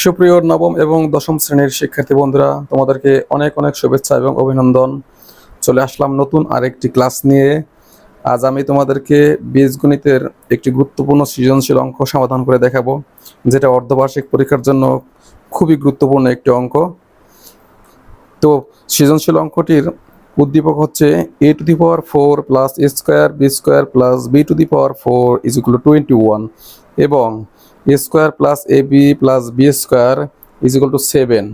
সুপ্রিয় নবম এবং দশম শ্রেণির শিক্ষার্থী বন্ধুরা, তোমাদেরকে অনেক অনেক শুভেচ্ছা এবং অভিনন্দন। চলে আসলাম নতুন আরেকটি ক্লাস নিয়ে। আজ আমি তোমাদেরকে বীজগণিতের একটি গুরুত্বপূর্ণ সৃজনশীল অঙ্ক সমাধান করে দেখাবো, যেটা অর্ধবার্ষিক পরীক্ষার জন্য খুবই গুরুত্বপূর্ণ একটি অঙ্ক। তো সৃজনশীল অঙ্কটির উদ্দীপক হচ্ছে A to the power four plus A square B square plus B to the power four is equal twenty one এবং square plus A B plus B square is equal to seven.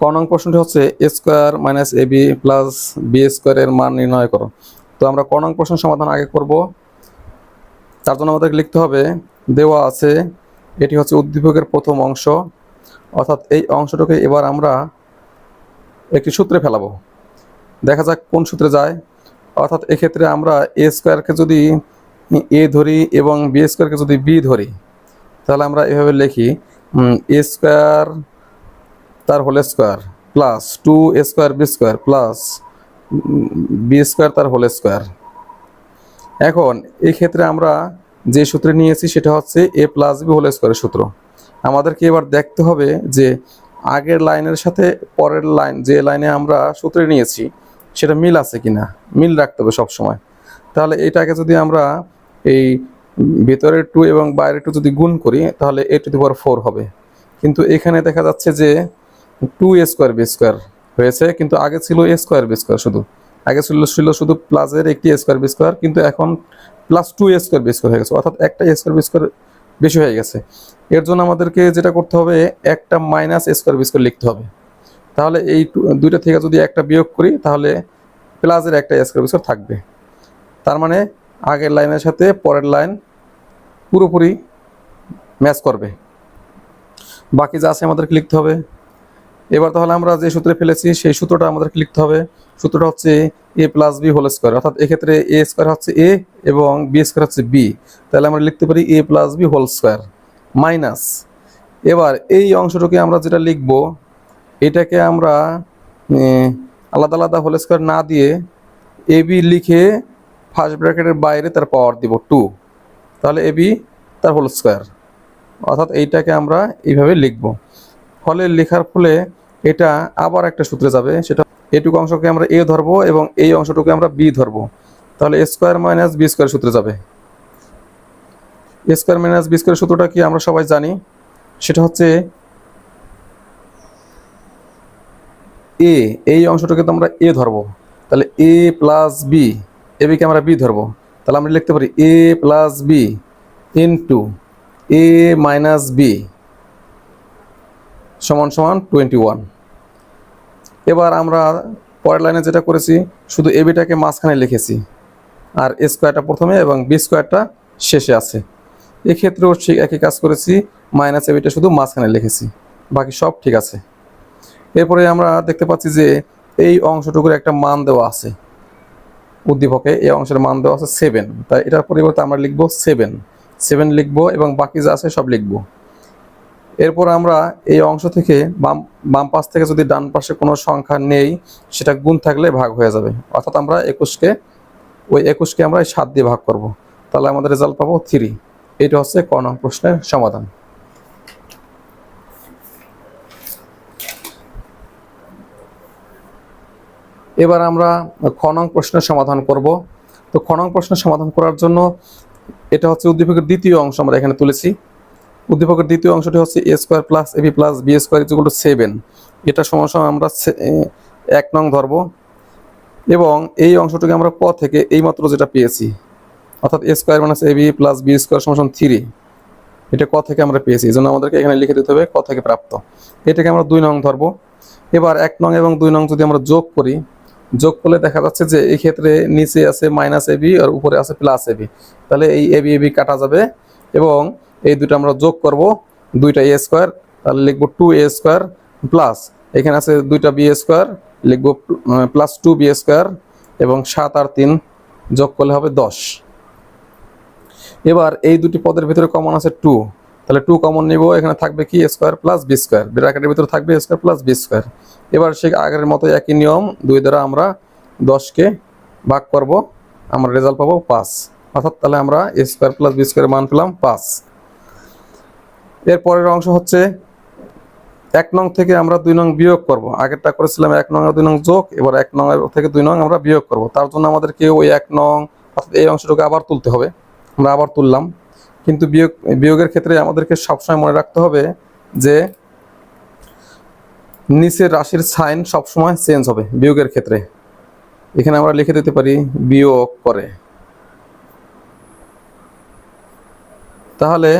ক প্রশ্নটি হচ্ছে square minus A B plus B স্কোয়ারের মান নির্ণয় করো। তো আমরা ক প্রশ্ন সমাধান আগে করব। তার জন্য আমাদের লিখতে হবে, দেওয়া আছে, এটি হচ্ছে উদ্দীপকের প্রথম অংশ। অর্থাৎ এই অংশটাকে এবার আমরা একটি সূত্রে ফেলাবো। দেখা যাক কোন সূত্রে যায়। অর্থাৎ এক্ষেত্রে আমরা এ স্কোয়ারকে যদি এ ধরি এবং বি স্কোয়ারকে যদি বি ধরি, তাহলে আমরা এভাবে লিখি এ স্কোয়ার তার whole square plus two A square B square plus B square তার হোল স্কোয়ার এখন এই ক্ষেত্রে আমরা যে সূত্রে নিয়েছি সেটা হচ্ছে এ প্লাস বি হোল স্কোয়ারের সূত্র। আমাদেরকে এবার দেখতে হবে যে আগের লাইনের সাথে পরের লাইন, যে লাইনে আমরা সূত্রে নিয়েছি, সেটা মিল আছে কিনা? মিল রাখতে হবে সবসময়। তাহলে এটাকে যদি আমরা এই ভিতরের টু এবং বাইরের টু যদি গুণ করি, তাহলে এ টু দি পাওয়ার ফোর হবে। কিন্তু এখানে দেখা যাচ্ছে যে two A square B square হয়েছে, কিন্তু আগে ছিল এ স্কোয়ার বি স্কোয়ার শুধু। আগে ছিল ছিল শুধু প্লাসের একটি স্কোয়ার বি স্কোয়ার কিন্তু এখন plus two A square B square হয়ে গেছে। অর্থাৎ একটা এ স্কোয়ার বি স্কোয়ার বেশি হয়ে গেছে। এর জন্য আমাদেরকে যেটা করতে হবে, একটা minus A square B square লিখতে হবে। তাহলে এই দুইটা থেকে যদি একটা বিয়োগ করি, তাহলে প্লাসের একটা স্কোয়ার বি স্কোয়ার থাকবে। তার মানে আগের লাইনের সাথে পরের লাইন পুরোপুরি ম্যাচ করবে। বাকি যা আছে আমাদেরকে লিখতে হবে। এবার তাহলে আমরা যে সূত্রে ফেলেছি, সেই সূত্রটা আমাদেরকে লিখতে হবে। সূত্রটা হচ্ছে A plus B whole square অর্থাৎ এক্ষেত্রে এ স্কোয়ার হচ্ছে এ এবং বি স্কোয়ার হচ্ছে বি তাহলে আমরা লিখতে পারি A plus B whole square minus এবার এই অংশটুকে আমরা যেটা লিখব, এটাকে আমরা আলাদা আলাদা হোল স্কোয়ার না দিয়ে এ বি লিখে ফার্স্ট ব্র্যাকেটের বাইরে তার পাওয়ার দিব টু তাহলে এ বি তার হোল স্কোয়ার অর্থাৎ এইটাকে আমরা এইভাবে লিখব। ফলে লেখার ফলে এটা আবার একটা সূত্রে যাবে, সেটা এটুকু অংশকে আমরা এ ধরবো এবং এই অংশটুকু আমরা বি ধরবো। তাহলে A square minus B square সূত্রে যাবে। A square minus B square সূত্রটা কি আমরা সবাই জানি? সেটা হচ্ছে এ এই অংশটাকে তো আমরা এ ধরবো। তাহলে এ প্লাস বি এ বিকে আমরা বি ধরবো। তাহলে আমরা লিখতে পারি A plus B into A minus B সমান সমান টোয়েন্টি ওয়ান এবার আমরা পরের লাইনে যেটা করেছি, শুধু এ বিটাকে মাঝখানে লিখেছি। আর এ স্কোয়ারটা প্রথমে এবং বি স্কোয়ারটা শেষে আছে। এক্ষেত্রেও ঠিক একই কাজ করেছি মাইনাস এ বিটা শুধু মাঝখানে লিখেছি। বাকি সব ঠিক আছে। এরপরে আমরা দেখতে পাচ্ছি যে এই অংশটুকুর একটা মান দেওয়া আছে। উদ্দীপকে এই অংশের মান দেওয়া আছে সেভেন তাই এটার পরিবর্তে আমরা লিখব সেভেন সেভেন লিখব এবং বাকি যা আছে সব লিখব। এরপর আমরা এই অংশ থেকে বাম বাম পাশ থেকে যদি ডান পাশে কোনো সংখ্যা নেই, সেটা গুণ থাকলে ভাগ হয়ে যাবে। অর্থাৎ আমরা একুশকে, ওই একুশকে আমরা সাত দিয়ে ভাগ করব। তাহলে আমাদের রেজাল্ট পাবো থ্রি এটা হচ্ছে ক নং প্রশ্নের সমাধান। এবার আমরা খ নং প্রশ্নের সমাধান করব। তো খ নং প্রশ্নের সমাধান করার জন্য এটা হচ্ছে উদ্দীপকের দ্বিতীয় অংশ আমরা এখানে তুলেছি। উদ্দীপকের দ্বিতীয় অংশটি হচ্ছে A square plus A B plus B square equal to seven এটা সমস্যা আমরা এক নং ধরবো। এবং এই অংশটিকে আমরা ক থেকে এইমাত্র যেটা পেয়েছি, অর্থাৎ A square minus A B plus B square সমান থ্রি এটা ক থেকে আমরা পেয়েছি। এই জন্য আমাদেরকে এখানে লিখে দিতে হবে ক থেকে প্রাপ্ত। এটাকে আমরা দুই নং ধরবো। এবার এক নং এবং দুই নং যদি আমরা যোগ করি যোগ করলে দেখা যাচ্ছে যে এই ক্ষেত্রে নিচে আছে মাইনাস এবি আর উপরে আছে প্লাস এবি তাহলে এই এবি এবি কাটা যাবে এবং এই দুটো আমরা যোগ করব, দুইটা এ স্কোয়ার তাহলে লিখব টু এ স্কোয়ার প্লাস এখানে আছে দুইটা বি স্কোয়ার লিখব প্লাস টু বি স্কোয়ার এবং সাত আর তিন যোগ করলে হবে দশ। এবার এই দুটি পদের ভিতরে কমন আছে টু তাহলে টু কমন নিব, এখানে থাকবে কি? স্কোয়ার প্লাস বি স্কোয়ার ব্র্যাকেটের ভিতরে থাকবে স্কোয়ার প্লাস বি স্কোয়ার এবার সে আগের মতো একই নিয়ম, দুই দ্বারা আমরা দশকে ভাগ করব, আমরা রেজাল্ট পাবো পাঁচ। অর্থাৎ তাহলে আমরা স্কোয়ার প্লাস বি স্কোয়ারের মান পেলাম পাঁচ। এর পরের অংশ হচ্ছে এক নং থেকে আমরা দুই নং বিয়োগ করব। আগেরটা করেছিলাম এক নং আর দুই নং যোগ, এবার এক নং থেকে দুই নং আমরা বিয়োগ করব। তার জন্য আমাদেরকে ওই এক নং, অর্থাৎ এই অংশটুকু আবার তুলতে হবে। আমরা আবার তুললাম। কিন্তু বিয়োগ, বিয়োগের ক্ষেত্রে আমাদেরকে সবসময় মনে রাখতে হবে যে নিচের রাশির সাইন সবসময় চেঞ্জ হবে বিয়োগের ক্ষেত্রে। এখানে আমরা লিখে দিতে পারি বিয়োগ করে। তাহলে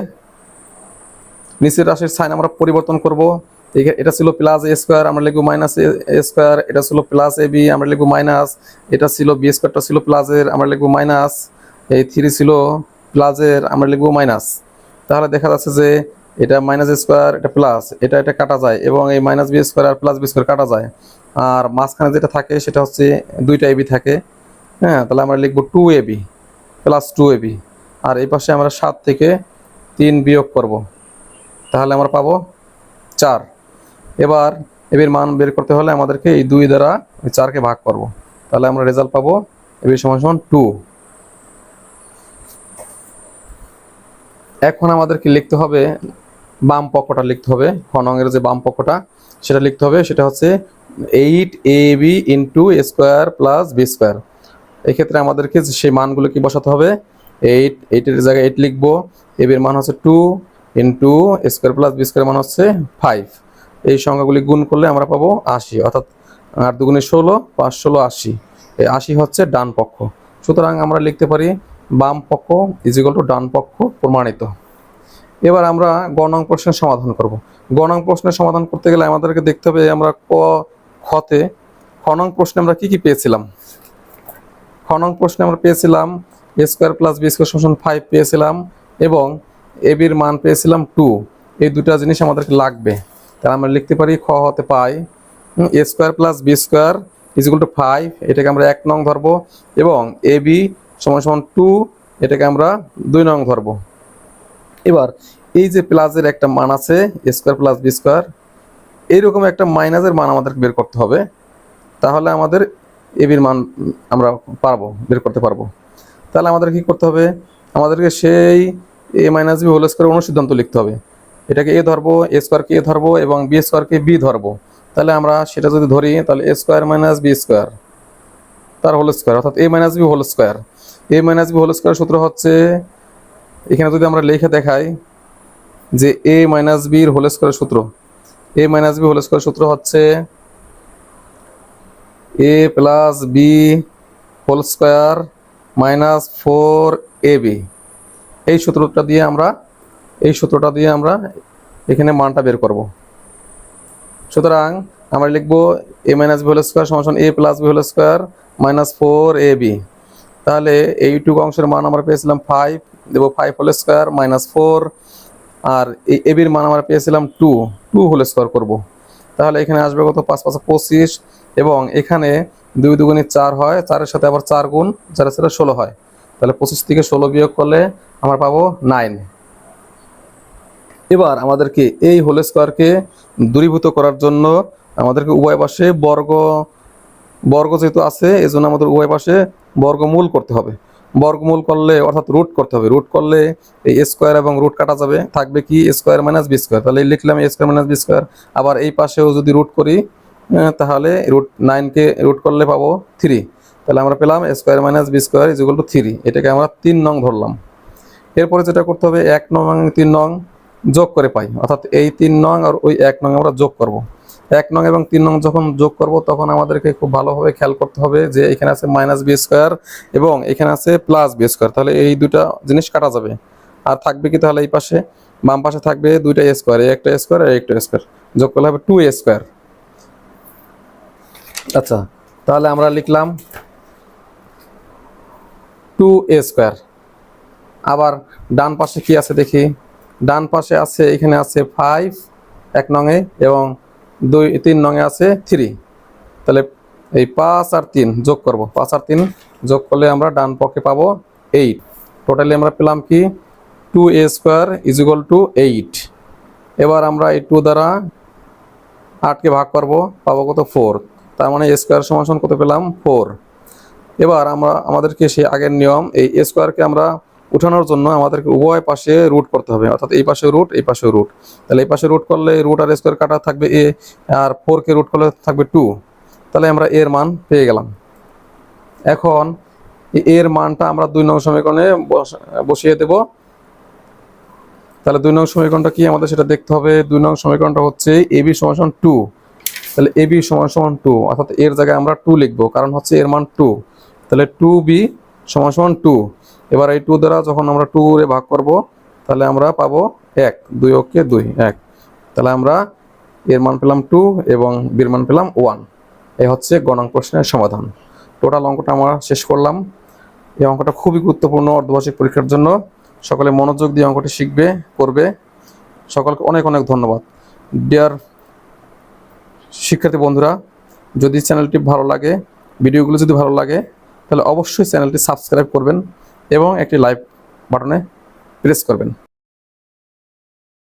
নিচের রাশির সাইন আমরা পরিবর্তন করব। এটা ছিল প্লাস এ স্কোয়ার আমরা লিখব মাইনাস এ স্কোয়ার এটা ছিল প্লাস এ বি আমরা লিখব মাইনাস এটা ছিল বি স্কোয়ারটা ছিল প্লাসের আমরা লিখব মাইনাস এই থ্রি ছিল প্লাসের আমরা লিখব মাইনাস তাহলে দেখা যাচ্ছে যে এটা মাইনাস স্কোয়ার এটা প্লাস এটা এটা কাটা যায় এবং এই মাইনাস বি স্কোয়ার আর প্লাস বি স্কোয়ার কাটা যায়। আর মাঝখানে যেটা থাকে সেটা হচ্ছে দুইটা এবি থাকে। হ্যাঁ তাহলে আমরা লিখব two A B plus two A B আর এই পাশে আমরা সাত থেকে তিন বিয়োগ করব। তাহলে আমরা পাবো চার। এবার এবির মান বের করতে হলে আমাদেরকে এই দুই দ্বারা ওই চারকে ভাগ করব। তাহলে আমরা রেজাল্ট পাবো এবির সমান সমান টু এখন আমাদেরকে লিখতে হবে বাম পক্ষটা লিখতে হবে, খ নঙের যে বাম পক্ষটা, সেটা লিখতে হবে, সেটা হচ্ছে eight A B into square plus B square এক্ষেত্রে আমাদেরকে সেই মানগুলো কি বসাতে হবে? এইট এইটের জায়গায় এইট লিখব এবির মান হচ্ছে two into square plus B square মান হচ্ছে ফাইভ এই সংখ্যাগুলি গুণ করলে আমরা পাবো আশি, অর্থাৎ আট দুগুণে ষোলো, পাঁচ ষোলো আশি। এই আশি হচ্ছে ডান পক্ষ। সুতরাং আমরা লিখতে পারি বাম পক্ষ ইজিকল টু ডান পক্ষ প্রমাণিত। এবার আমরা গণং প্রশ্নের সমাধান করব। গণং প্রশ্নের সমাধান করতে গেলে আমাদেরকে দেখতে হবে আমরা ক খতে খনং প্রশ্নে আমরা কি কি পেয়েছিলাম? খনং প্রশ্নে আমরা পেয়েছিলাম A square plus B square সমান ফাইভ পেয়েছিলাম এবং এবির মান পেয়েছিলাম টু এই দুটা জিনিস আমাদেরকে লাগবে। তাহলে আমরা লিখতে পারি খ হতে পাই। A square plus B square is equal to five এটাকে আমরা এক নং ধরবো এবং এ বি সমান সমান টু এটাকে আমরা দুই নং ধরবো। এবার এই যে প্লাসের একটা মান আছে স্কোয়ার প্লাস বি স্কোয়ার এইরকম একটা মাইনাসের মান আমাদেরকে বের করতে হবে। তাহলে আমাদের এবির মান আমরা পারব, বের করতে পারব। তাহলে আমাদের কি করতে হবে? আমাদেরকে সেই A minus B whole square অনুসিদ্ধান্ত লিখতে হবে। এটাকে এ ধরবো এ স্কোয়ারকে এ ধরবো এবং বি স্কোয়ারকে বি ধরবো। তাহলে আমরা সেটা যদি ধরি, তাহলে A square minus B square তার হোল স্কোয়ার অর্থাৎ A minus B whole square A minus B whole square সূত্র হচ্ছে, এখানে যদি আমরা লিখে দেখাই যে এ মাইনাস বির হোল স্কোয়ারের সূত্র, A minus B whole square সূত্র হচ্ছে A plus B whole square minus four A B. এই সূত্রটা দিয়ে আমরা, এই সূত্রটা দিয়ে আমরা এখানে মানটা বের করব। সুতরাং আমরা লিখব A minus B whole square সমান A plus B whole square minus four A B. তাহলে এই এইটুকু অংশের মান আমরা পেয়েছিলাম ফাইভ দেবো five whole square minus four আর এই এবির মান আমরা পেয়েছিলাম টু টু হোল স্কোয়ার করব। তাহলে এখানে আসবে কত? পাঁচ পাঁচ, পঁচিশ, এবং এখানে দুই দুগুণে চার হয়, চারের সাথে আবার চার গুণ চারের সাথে ষোলো হয়। তাহলে পঁচিশ থেকে ষোলো বিয়োগ করলে আমরা পাবো নাইন এবার আমাদেরকে এই হোল স্কোয়ারকে দূরীভূত করার জন্য আমাদেরকে উভয় পাশে বর্গ বর্গ যেহেতু আছে এই জন্য আমাদের উভয় পাশে বর্গমূল করতে হবে। বর্গমূল করলে, অর্থাৎ রুট করতে হবে। রুট করলে এই স্কোয়ার এবং রুট কাটা যাবে। থাকবে কি স্কোয়ার মাইনাস বি স্কোয়ার তাহলে লিখলাম স্কোয়ার মাইনাস বি স্কোয়ার আবার এই পাশেও যদি রুট করি তাহলে রুট নাইনকে রুট করলে পাবো থ্রি তাহলে আমরা পেলাম square minus B square is to three এটাকে আমরা তিন নং ধরলাম। এরপরে যেটা করতে হবে, এক নং, তিন নং যোগ করে পাই। অর্থাৎ এই তিন নং আর ওই এক নং আমরা যোগ করব। এক নং এবং তিন নং যখন যোগ করব, তখন আমাদেরকে খুব ভালোভাবে খেয়াল করতে হবে যে এখানে আছে মাইনাস বি স্কোয়ার এবং এখানে আছে প্লাস বি স্কোয়ার তাহলে এই দুটা জিনিস কাটা যাবে। আর থাকবে কি তাহলে এই পাশে? বাম পাশে থাকবে দুইটা স্কোয়ার একটা স্কোয়ার আর একটা স্কোয়ার যোগ করলে হবে টু স্কোয়ার আচ্ছা তাহলে আমরা লিখলাম টু এ স্কোয়ার আবার ডান পাশে কি আছে দেখি? ডান পাশে আছে, এখানে আছে ফাইভ এক নঙে এবং দুই, তিন নঙে আছে থ্রি তাহলে এই পাঁচ আর তিন যোগ করব। পাঁচ আর তিন যোগ করলে আমরা ডান পক্ষে পাবো এইট টোটালি আমরা পেলাম কি? Two A square is equal to eight এবার আমরা এই টু দ্বারা আটকে ভাগ করব, পাবো কত ফোর তার মানে এ স্কোয়ার সমান কত পেলাম? ফোর এবার আমরা, আমাদেরকে সেই আগের নিয়ম, এই স্কোয়ারকে আমরা উঠানোর জন্য আমাদেরকে উভয় পাশে রুট করতে হবে। অর্থাৎ এই পাশে রুট এই পাশে রুট তাহলে এই পাশে রুট করলে রুট আর স্কোয়ার কাটা থাকবে এ আর ফোর কে রুট করলে থাকবে টু তাহলে আমরা এর মান পেয়ে গেলাম। এখন এর মানটা আমরা দুই নং সমীকরণে বস- বসিয়ে দেব। তাহলে দুই নং সমীকরণটা কি আমাদের সেটা দেখতে হবে। দুই নং সমীকরণটা হচ্ছে এ বি সমান টু তাহলে এ বি সমান সমান টু অর্থাৎ এর জায়গায় আমরা টু লিখব, কারণ হচ্ছে এর মান টু তাহলে টু বি সমান সমান টু এবার এই টু দ্বারা যখন আমরা টু এ ভাগ করব, তাহলে আমরা পাবো এক, দুই ওকে দুই, এক। তাহলে আমরা এর মান পেলাম টু এবং বির মান পেলাম ওয়ান এই হচ্ছে গণাঙ্ক প্রশ্নের সমাধান। টোটাল অঙ্কটা আমরা শেষ করলাম। এই অঙ্কটা খুবই গুরুত্বপূর্ণ অর্ধবার্ষিক পরীক্ষার জন্য। সকলে মনোযোগ দিয়ে অঙ্কটি শিখবে, করবে। সকলকে অনেক অনেক ধন্যবাদ। ডিয়ার শিক্ষার্থী বন্ধুরা, যদি চ্যানেলটি ভালো লাগে, ভিডিওগুলো যদি ভালো লাগে, তাহলে অবশ্যই চ্যানেলটি সাবস্ক্রাইব করবেন। এবং একটি লাইভ বাটনে প্রেস করবেন।